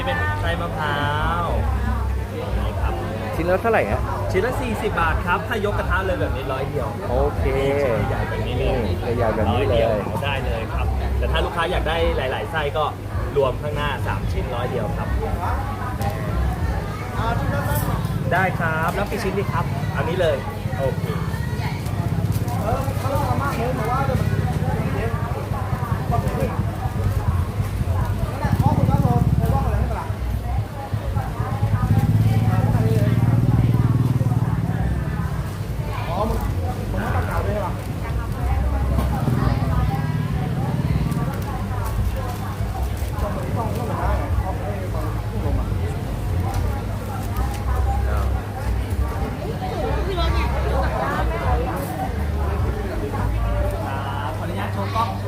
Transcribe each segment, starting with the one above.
นี่เป็นไส้มะพร้าวนี่ครับชิ้นละเท่าไหร่ฮะชิ้นละ40 บาทครับ ถ้ายกกระทะเลยแบบนี้ร้อยเดียวโอเคชิ้นใหญ่แบบนี้เลยใหญ่แบบร้อนี้ยเลเดียวได้เลยครับ แต่ถ้าลูกค้าอยากได้หลาย ๆ ไส้ก็รวมข้างหน้า 3 ชิ้นร้อยเดียวครับ ได้ครับ แล้วกี่ชิ้นดีครับ อันนี้เลย โอเค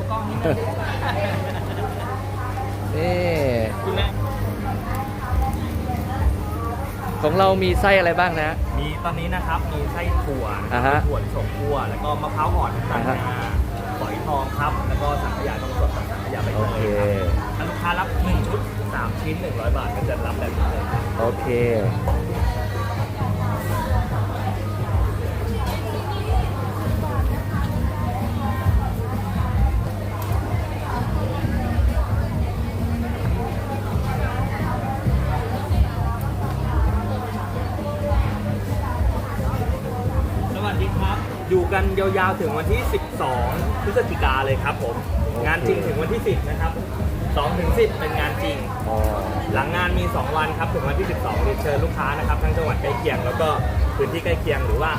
กล้องโชว์กล้องนิดนึงนี่คุณแม่ของเรามีไส้อะไรบ้างนะ มีตอนนี้นะครับ มีไส้ถั่วนะคอ่ารัฮะถั่วลิสงคั่วแล้วก็มะพร้าวอ่อนน้ำตาลอ่าฮะ งาฝอยทองครับ แล้วก็สังขยาต้องสดกับสังขยาใบโอเตเค ยครับถ้าลูกค้ารับ 1 ชุด 3 ชิ้น 100 บาทก็จะรับแบบนี้เลยครับโอเค อยู่กันยาวๆถึงวันที่ 12 พฤศจิกาเลยครับผม งานจริงถึงวันที่ 10 นะครับ2ถึง10 เป็นงานจริง อ๋อหลังงานมี 2 วันครับ ถึงวันที่ 12เรียนเชิญลูกค้านะครับ ทั้งจังหวัดใกล้เคียง แล้วก็พื้นที่ใกล้เคียงหรือว่า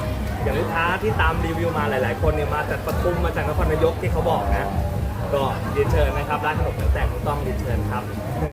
อย่างลูกค้าที่ตามรีวิวมาหลาย ๆ คนเนี่ยมาจากปทุมมาจากนครนายกที่เขาบอกนะ ก็เรียนเชิญนะครับร้านขนมแต่งของต้องเรียนเชิญครับ